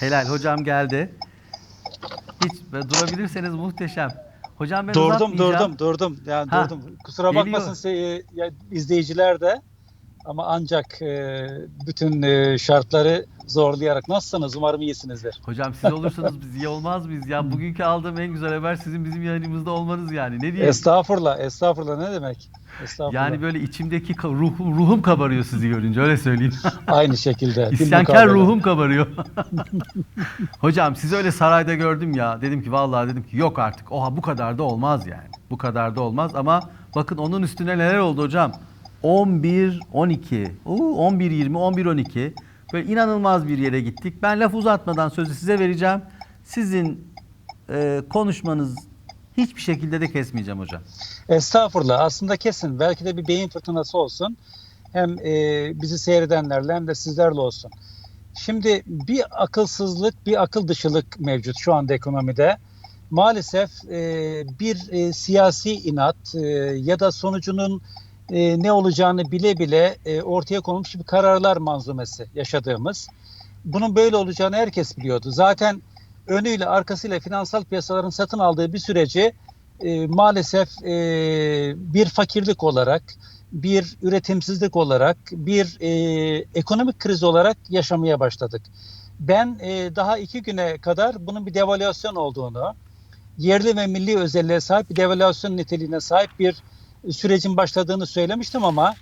Helal hocam geldi. Hiç durabilirseniz muhteşem. Hocam ben Durdum uzatmayacağım. durdum durdum. Yani Ha, durdum. Kusura geliyor. bakmasın se- ya, izleyiciler de ama ancak e, bütün e, şartları zorlayarak nasılsınız? Umarım iyisinizdir. Hocam siz olursanız biz iyi olmaz mıyız? Ya bugünkü aldığım en güzel haber sizin bizim yayınımızda olmanız yani. Ne diyeyim? Estağfurullah, estağfurullah ne demek? Estağfurullah. Yani böyle içimdeki ka- ruhum, kabarıyor sizi görünce öyle söyleyeyim. Aynı şekilde. İsyankar ruhum kabarıyor. Hocam sizi öyle sarayda gördüm ya. Dedim ki vallahi dedim ki yok artık. Oha bu kadar da olmaz yani. Bu kadar da olmaz ama bakın onun üstüne neler oldu hocam. 11 12. Uu, 11 20 11 12. Böyle inanılmaz bir yere gittik. Ben laf uzatmadan sözü size vereceğim. Sizin e, konuşmanız hiçbir şekilde de kesmeyeceğim hocam. Estağfurullah. Aslında kesin. Belki de bir beyin fırtınası olsun. Hem e, bizi seyredenlerle hem de sizlerle olsun. Şimdi bir akılsızlık, bir akıl dışılık mevcut şu anda ekonomide. Maalesef e, bir e, siyasi inat e, ya da sonucunun e, ne olacağını bile bile e, ortaya konulmuş bir kararlar manzumesi yaşadığımız. Bunun böyle olacağını herkes biliyordu. Zaten önüyle arkasıyla finansal piyasaların satın aldığı bir süreci e, maalesef e, bir fakirlik olarak, bir üretimsizlik olarak, bir e, ekonomik kriz olarak yaşamaya başladık. Ben e, daha iki güne kadar bunun bir devalüasyon olduğunu, yerli ve milli özelliğe sahip bir devalüasyon niteliğine sahip bir sürecin başladığını söylemiştim ama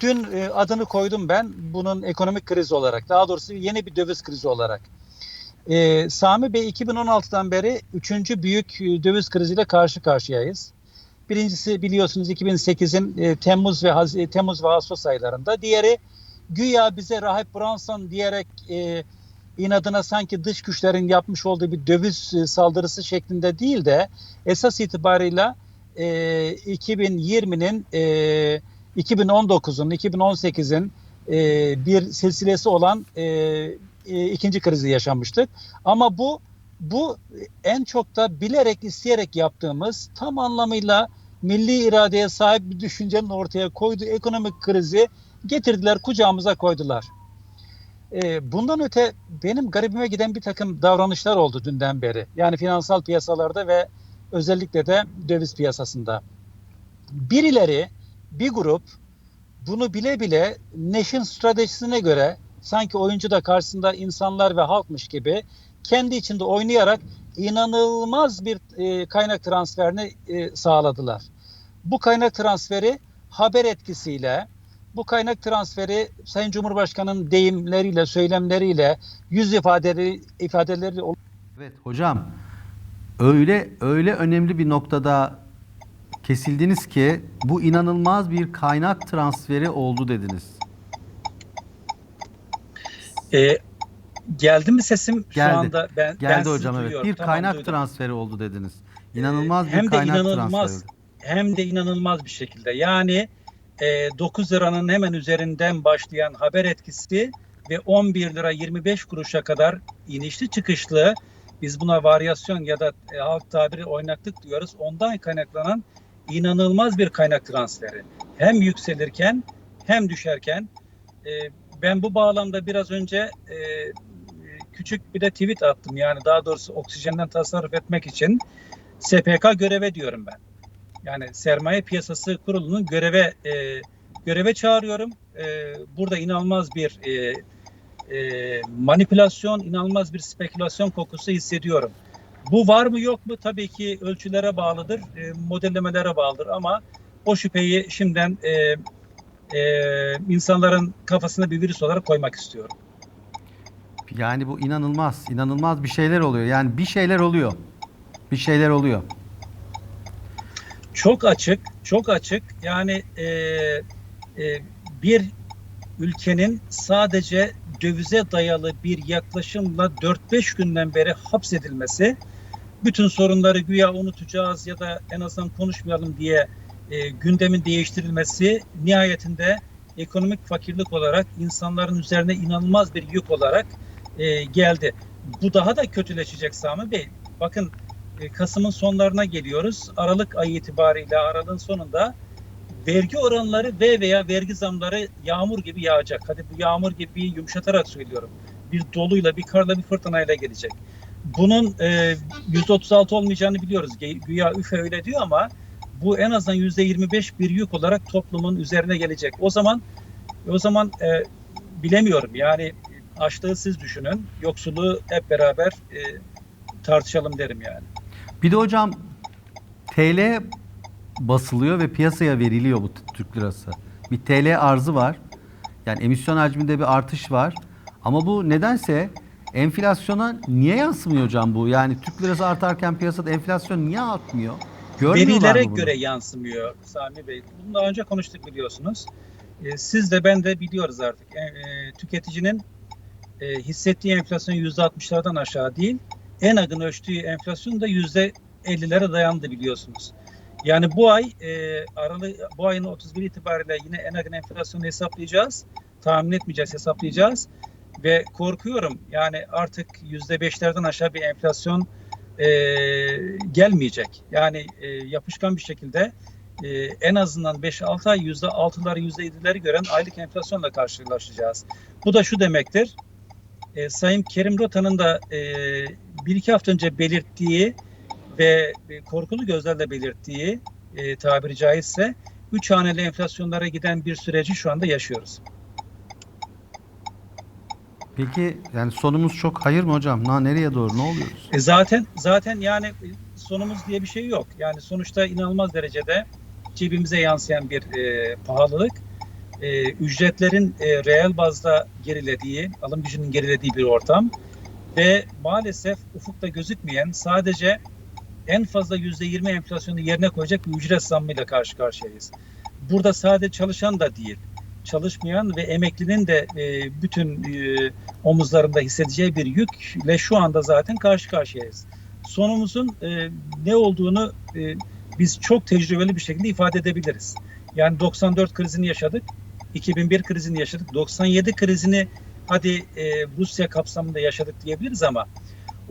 dün e, adını koydum ben bunun ekonomik kriz olarak, daha doğrusu yeni bir döviz krizi olarak. Ee, Sami Bey 2016'dan beri üçüncü büyük e, döviz kriziyle karşı karşıyayız. Birincisi biliyorsunuz 2008'in e, Temmuz ve Haz- e, Temmuz ve Ağustos aylarında. Diğeri güya bize Rahip Brunson diyerek e, inadına sanki dış güçlerin yapmış olduğu bir döviz e, saldırısı şeklinde değil de esas itibarıyla e, 2020'nin e, 2019'un 2018'in e, bir silsilesi olan e, e, ikinci krizi yaşamıştık. Ama bu bu en çok da bilerek isteyerek yaptığımız tam anlamıyla milli iradeye sahip bir düşüncenin ortaya koyduğu ekonomik krizi getirdiler kucağımıza koydular. E, bundan öte benim garibime giden bir takım davranışlar oldu dünden beri. Yani finansal piyasalarda ve özellikle de döviz piyasasında. Birileri bir grup bunu bile bile Neş'in stratejisine göre sanki oyuncu da karşısında insanlar ve halkmış gibi kendi içinde oynayarak inanılmaz bir e, kaynak transferini e, sağladılar. Bu kaynak transferi haber etkisiyle, bu kaynak transferi Sayın Cumhurbaşkanı'nın deyimleriyle, söylemleriyle, yüz ifadeleri, ifadeleriyle Evet hocam öyle öyle önemli bir noktada kesildiniz ki bu inanılmaz bir kaynak transferi oldu dediniz. E, geldi mi sesim şu Geldi. anda? Ben, ben Geldi sizi hocam evet. duyuyorum. Bir Tamam, kaynak duydum. transferi oldu dediniz. İnanılmaz bir hem de kaynak inanılmaz transferi. hem de inanılmaz bir şekilde. Yani e, 9 liranın hemen üzerinden başlayan haber etkisi ve 11 lira 25 kuruşa kadar inişli çıkışlı biz buna varyasyon ya da e, halk tabiri oynaklık diyoruz. Ondan kaynaklanan inanılmaz bir kaynak transferi. Hem yükselirken hem düşerken e, ben bu bağlamda biraz önce e, küçük bir de tweet attım. Yani daha doğrusu oksijenden tasarruf etmek için SPK göreve diyorum ben. Yani sermaye piyasası kurulunun göreve e, göreve çağırıyorum. E, burada inanılmaz bir e, e, manipülasyon, inanılmaz bir spekülasyon kokusu hissediyorum. Bu var mı yok mu? Tabii ki ölçülere bağlıdır, e, modellemelere bağlıdır ama o şüpheyi şimdiden e, e, insanların kafasına bir virüs olarak koymak istiyorum. Yani bu inanılmaz, inanılmaz bir şeyler oluyor. Yani bir şeyler oluyor. Bir şeyler oluyor. Çok açık, çok açık. Yani e, e, bir ülkenin sadece dövize dayalı bir yaklaşımla 4-5 günden beri hapsedilmesi, bütün sorunları güya unutacağız ya da en azından konuşmayalım diye e, gündemin değiştirilmesi nihayetinde ekonomik fakirlik olarak insanların üzerine inanılmaz bir yük olarak e, geldi. Bu daha da kötüleşecek Sami Bey. Bakın e, Kasım'ın sonlarına geliyoruz. Aralık ayı itibariyle aralığın sonunda vergi oranları ve veya vergi zamları yağmur gibi yağacak. Hadi bu yağmur gibi yumuşatarak söylüyorum. bir doluyla, bir karla, bir fırtınayla gelecek. Bunun e, %36 olmayacağını biliyoruz. Gü- Güya üfe öyle diyor ama bu en azından %25 bir yük olarak toplumun üzerine gelecek. O zaman o zaman e, bilemiyorum. Yani açlığı siz düşünün, yoksulluğu hep beraber e, tartışalım derim yani. Bir de hocam TL basılıyor ve piyasaya veriliyor bu Türk lirası. Bir TL arzı var. Yani emisyon hacminde bir artış var. Ama bu nedense enflasyona niye yansımıyor hocam bu? Yani Türk lirası artarken piyasada enflasyon niye artmıyor? Verilere göre yansımıyor Sami Bey. Bunu daha önce konuştuk biliyorsunuz. E, siz de ben de biliyoruz artık. E, e, tüketicinin e, hissettiği enflasyon %60'lardan aşağı değil. ENAG'ın ölçtüğü enflasyon da %50'lere dayandı biliyorsunuz. Yani bu ay e, Aralık bu ayın 31 itibariyle yine ENAG'ın enflasyonu hesaplayacağız. Tahmin etmeyeceğiz, hesaplayacağız. Ve korkuyorum yani artık %5'lerden aşağı bir enflasyon e, gelmeyecek. Yani e, yapışkan bir şekilde e, en azından 5-6 ay %6'ları %7'leri gören aylık enflasyonla karşılaşacağız. Bu da şu demektir. E, Sayın Kerim Rota'nın da e, bir iki hafta önce belirttiği ve e, korkulu gözlerle belirttiği e, tabiri caizse 3 haneli enflasyonlara giden bir süreci şu anda yaşıyoruz. Peki yani sonumuz çok hayır mı hocam? Na nereye doğru? Ne oluyoruz? E zaten zaten yani e, sonumuz diye bir şey yok. Yani sonuçta inanılmaz derecede cebimize yansıyan bir e, pahalılık. E, ücretlerin e, reel bazda gerilediği, alım gücünün gerilediği bir ortam ve maalesef ufukta gözükmeyen sadece en fazla %20 enflasyonu yerine koyacak bir ücret zammıyla karşı karşıyayız. Burada sadece çalışan da değil, çalışmayan ve emeklinin de e, bütün e, omuzlarında hissedeceği bir yükle şu anda zaten karşı karşıyayız. Sonumuzun e, ne olduğunu e, biz çok tecrübeli bir şekilde ifade edebiliriz. Yani 94 krizini yaşadık, 2001 krizini yaşadık, 97 krizini hadi e, Rusya kapsamında yaşadık diyebiliriz ama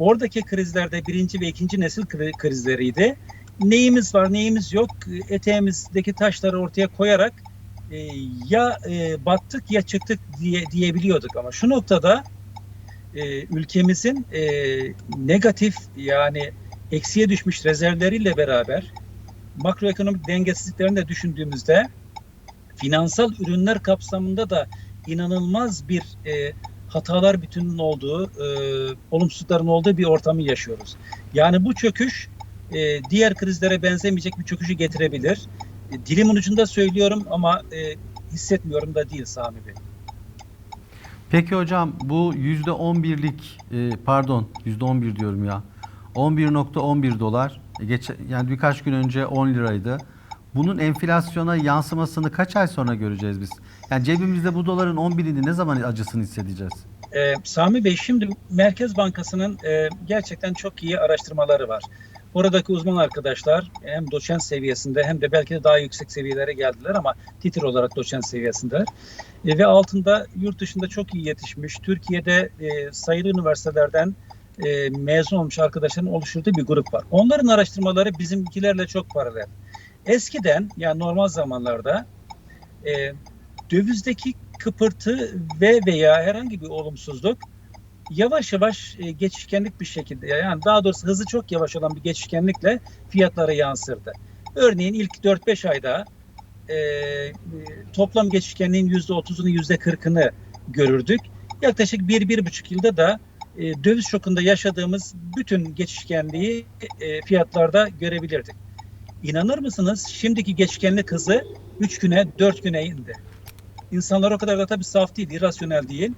oradaki krizlerde birinci ve ikinci nesil kri- krizleriydi. Neyimiz var, neyimiz yok, eteğimizdeki taşları ortaya koyarak e, ya e, battık ya çıktık diye diyebiliyorduk ama şu noktada e, ülkemizin e, negatif yani eksiye düşmüş rezervleriyle beraber makroekonomik dengesizliklerini de düşündüğümüzde finansal ürünler kapsamında da inanılmaz bir e, hatalar bütününün olduğu, e, olumsuzlukların olduğu bir ortamı yaşıyoruz. Yani bu çöküş e, diğer krizlere benzemeyecek bir çöküşü getirebilir. E, dilimin ucunda söylüyorum ama e, hissetmiyorum da değil Sami Bey. Peki hocam bu %11'lik e, pardon %11 diyorum ya. 11.11 dolar. E, Geç, yani birkaç gün önce 10 liraydı. Bunun enflasyona yansımasını kaç ay sonra göreceğiz biz? Yani cebimizde bu doların 11'ini ne zaman acısını hissedeceğiz? Ee, Sami Bey şimdi Merkez Bankası'nın e, gerçekten çok iyi araştırmaları var. Oradaki uzman arkadaşlar hem doçent seviyesinde hem de belki de daha yüksek seviyelere geldiler ama titir olarak doçent seviyesinde. E, ve altında yurt dışında çok iyi yetişmiş, Türkiye'de e, sayılı üniversitelerden e, mezun olmuş arkadaşların oluşturduğu bir grup var. Onların araştırmaları bizimkilerle çok paralel. Eskiden yani normal zamanlarda e, dövizdeki kıpırtı ve veya herhangi bir olumsuzluk yavaş yavaş e, geçişkenlik bir şekilde yani daha doğrusu hızı çok yavaş olan bir geçişkenlikle fiyatlara yansırdı. Örneğin ilk 4-5 ayda e, toplam geçişkenliğin %30'unu %40'ını görürdük. Yaklaşık 1-1,5 yılda da e, döviz şokunda yaşadığımız bütün geçişkenliği e, fiyatlarda görebilirdik. İnanır mısınız şimdiki geçişkenlik hızı 3 güne 4 güne indi. İnsanlar o kadar da tabii saf değil, irrasyonel değil.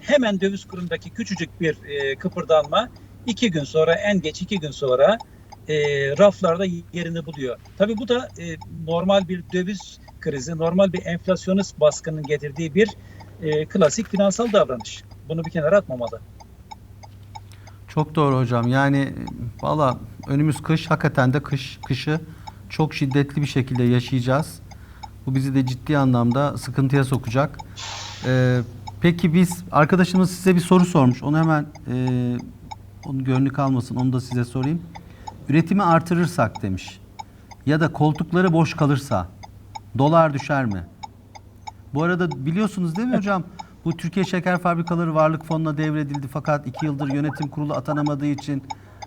Hemen döviz kurundaki küçücük bir e, kıpırdanma iki gün sonra en geç iki gün sonra e, raflarda yerini buluyor. Tabii bu da e, normal bir döviz krizi, normal bir enflasyonist baskının getirdiği bir e, klasik finansal davranış. Bunu bir kenara atmamalı. Çok doğru hocam. Yani valla önümüz kış. Hakikaten de kış. Kışı çok şiddetli bir şekilde yaşayacağız. Bu bizi de ciddi anlamda sıkıntıya sokacak. Ee, peki biz arkadaşımız size bir soru sormuş. Onu hemen e, onun gönlü kalmasın. Onu da size sorayım. Üretimi artırırsak demiş. Ya da koltukları boş kalırsa dolar düşer mi? Bu arada biliyorsunuz değil mi hocam? Bu Türkiye Şeker Fabrikaları Varlık Fonu'na devredildi fakat iki yıldır yönetim kurulu atanamadığı için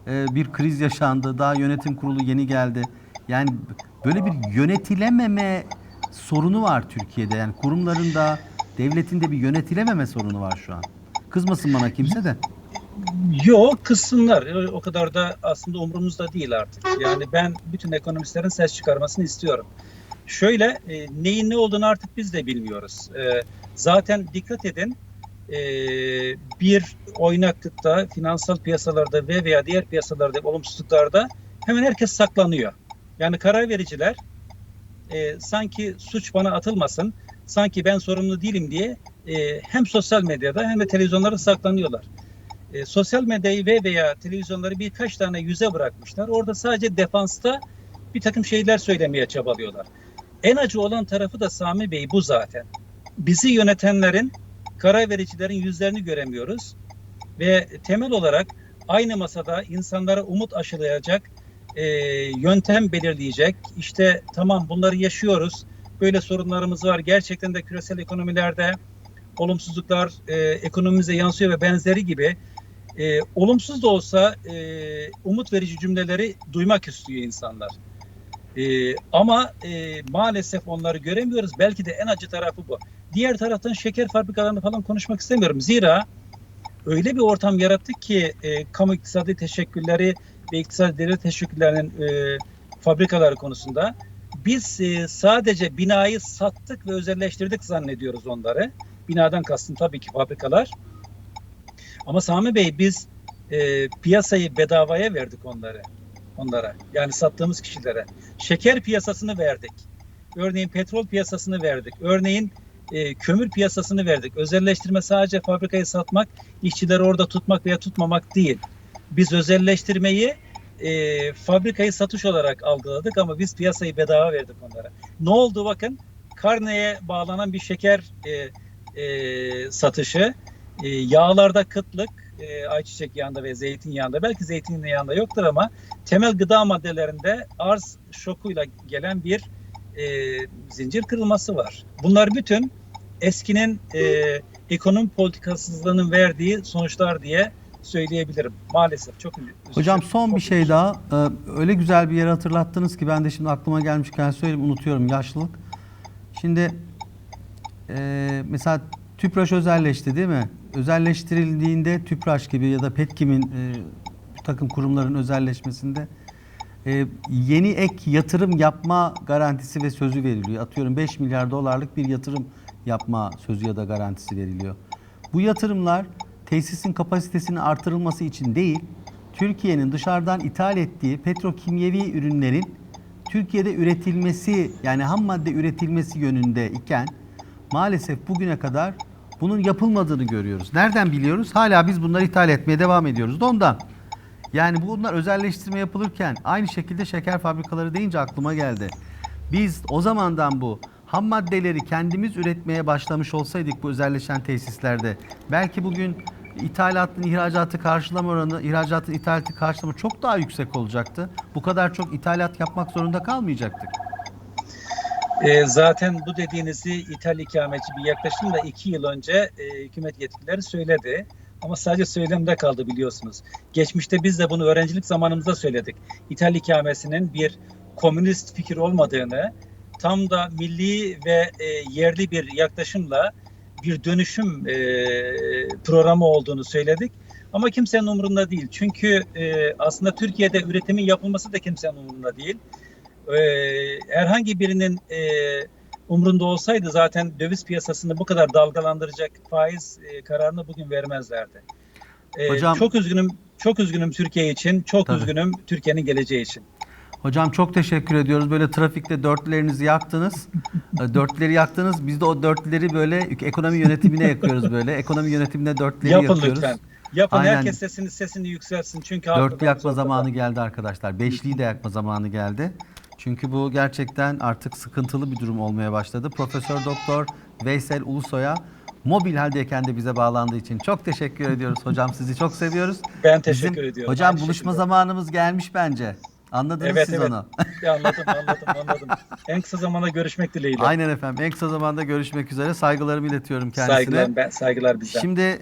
e, bir kriz yaşandı. Daha yönetim kurulu yeni geldi. Yani böyle bir yönetilememe sorunu var Türkiye'de. Yani kurumlarında, devletinde bir yönetilememe sorunu var şu an. Kızmasın bana kimse de. Yok kızsınlar. O kadar da aslında umurumuzda değil artık. Yani ben bütün ekonomistlerin ses çıkarmasını istiyorum. Şöyle e, neyin ne olduğunu artık biz de bilmiyoruz. E, zaten dikkat edin e, bir oynaklıkta finansal piyasalarda ve veya diğer piyasalarda olumsuzluklarda hemen herkes saklanıyor. Yani karar vericiler e, sanki suç bana atılmasın, sanki ben sorumlu değilim diye e, hem sosyal medyada hem de televizyonlarda saklanıyorlar. E, sosyal medyayı ve veya televizyonları birkaç tane yüze bırakmışlar. Orada sadece defansta bir takım şeyler söylemeye çabalıyorlar. En acı olan tarafı da Sami Bey bu zaten. Bizi yönetenlerin, karar vericilerin yüzlerini göremiyoruz. Ve temel olarak aynı masada insanlara umut aşılayacak, e, yöntem belirleyecek. İşte tamam bunları yaşıyoruz, böyle sorunlarımız var. Gerçekten de küresel ekonomilerde olumsuzluklar e, ekonomimize yansıyor ve benzeri gibi e, olumsuz da olsa e, umut verici cümleleri duymak istiyor insanlar. E, ama e, maalesef onları göremiyoruz. Belki de en acı tarafı bu. Diğer taraftan şeker fabrikalarını falan konuşmak istemiyorum. Zira öyle bir ortam yarattık ki e, kamu iktisadi teşekkülleri ve iktisadi devlet teşekküllerinin e, fabrikaları konusunda biz e, sadece binayı sattık ve özelleştirdik zannediyoruz onları. Binadan kastım tabii ki fabrikalar. Ama Sami Bey biz e, piyasayı bedavaya verdik onları. Onlara. Yani sattığımız kişilere. Şeker piyasasını verdik. Örneğin petrol piyasasını verdik. Örneğin e, kömür piyasasını verdik. Özelleştirme sadece fabrikayı satmak, işçileri orada tutmak veya tutmamak değil. Biz özelleştirmeyi e, fabrikayı satış olarak algıladık ama biz piyasayı bedava verdik onlara. Ne oldu bakın? Karneye bağlanan bir şeker e, e, satışı, e, yağlarda kıtlık, e, ayçiçek yağında ve zeytinyağında, belki zeytinyağında yoktur ama temel gıda maddelerinde arz şokuyla gelen bir e, zincir kırılması var. Bunlar bütün eskinin e, ekonomi politikasızlığının verdiği sonuçlar diye söyleyebilirim. Maalesef çok üzücü. Hocam son bir şey daha. Ee, öyle güzel bir yere hatırlattınız ki ben de şimdi aklıma gelmişken söyleyeyim unutuyorum yaşlılık. Şimdi e, mesela tüpraş özelleşti değil mi? Özelleştirildiğinde tüpraş gibi ya da Petkim'in e, takım kurumların özelleşmesinde e, yeni ek yatırım yapma garantisi ve sözü veriliyor. Atıyorum 5 milyar dolarlık bir yatırım yapma sözü ya da garantisi veriliyor. Bu yatırımlar tesisin kapasitesinin artırılması için değil, Türkiye'nin dışarıdan ithal ettiği petrokimyevi ürünlerin Türkiye'de üretilmesi yani ham madde üretilmesi yönünde iken maalesef bugüne kadar bunun yapılmadığını görüyoruz. Nereden biliyoruz? Hala biz bunları ithal etmeye devam ediyoruz da ondan. Yani bunlar özelleştirme yapılırken aynı şekilde şeker fabrikaları deyince aklıma geldi. Biz o zamandan bu ham maddeleri kendimiz üretmeye başlamış olsaydık bu özelleşen tesislerde belki bugün ithalatın ihracatı karşılama oranı, ihracatın ithalatı karşılama çok daha yüksek olacaktı. Bu kadar çok ithalat yapmak zorunda kalmayacaktık. E, zaten bu dediğinizi ithal ikametçi bir yaklaşım da iki yıl önce e, hükümet yetkilileri söyledi. Ama sadece söylemde kaldı biliyorsunuz. Geçmişte biz de bunu öğrencilik zamanımızda söyledik. İthal ikamesinin bir komünist fikir olmadığını, tam da milli ve e, yerli bir yaklaşımla bir dönüşüm e, programı olduğunu söyledik. Ama kimsenin umurunda değil. Çünkü e, aslında Türkiye'de üretimin yapılması da kimsenin umurunda değil. E, herhangi birinin e, umrunda olsaydı zaten döviz piyasasını bu kadar dalgalandıracak faiz e, kararını bugün vermezlerdi. E, Hocam- çok üzgünüm, çok üzgünüm Türkiye için, çok Tabii. üzgünüm Türkiye'nin geleceği için. Hocam çok teşekkür ediyoruz. Böyle trafikte dörtlerinizi yaktınız. E, dörtleri yaktınız. Biz de o dörtleri böyle ekonomi yönetimine yakıyoruz böyle. Ekonomi yönetimine dörtleri Yapın yakıyoruz. lütfen. Yapın Aynen. herkes sesini sesini yükselsin çünkü Dörtlü yakma zamanı geldi arkadaşlar. Beşliyi de yakma zamanı geldi. Çünkü bu gerçekten artık sıkıntılı bir durum olmaya başladı. Profesör Doktor Veysel Ulusoy'a mobil haldeyken de bize bağlandığı için çok teşekkür ediyoruz hocam. Sizi çok seviyoruz. Ben teşekkür Bizim- ediyorum. Hocam Aynı buluşma şekilde. zamanımız gelmiş bence. Anladınız Evet, siz evet. onu. Anladım, anladım, anladım. En kısa zamanda görüşmek dileğiyle. Aynen efendim. En kısa zamanda görüşmek üzere. Saygılarımı iletiyorum kendisine. Saygılar, ben, saygılar bizden. Şimdi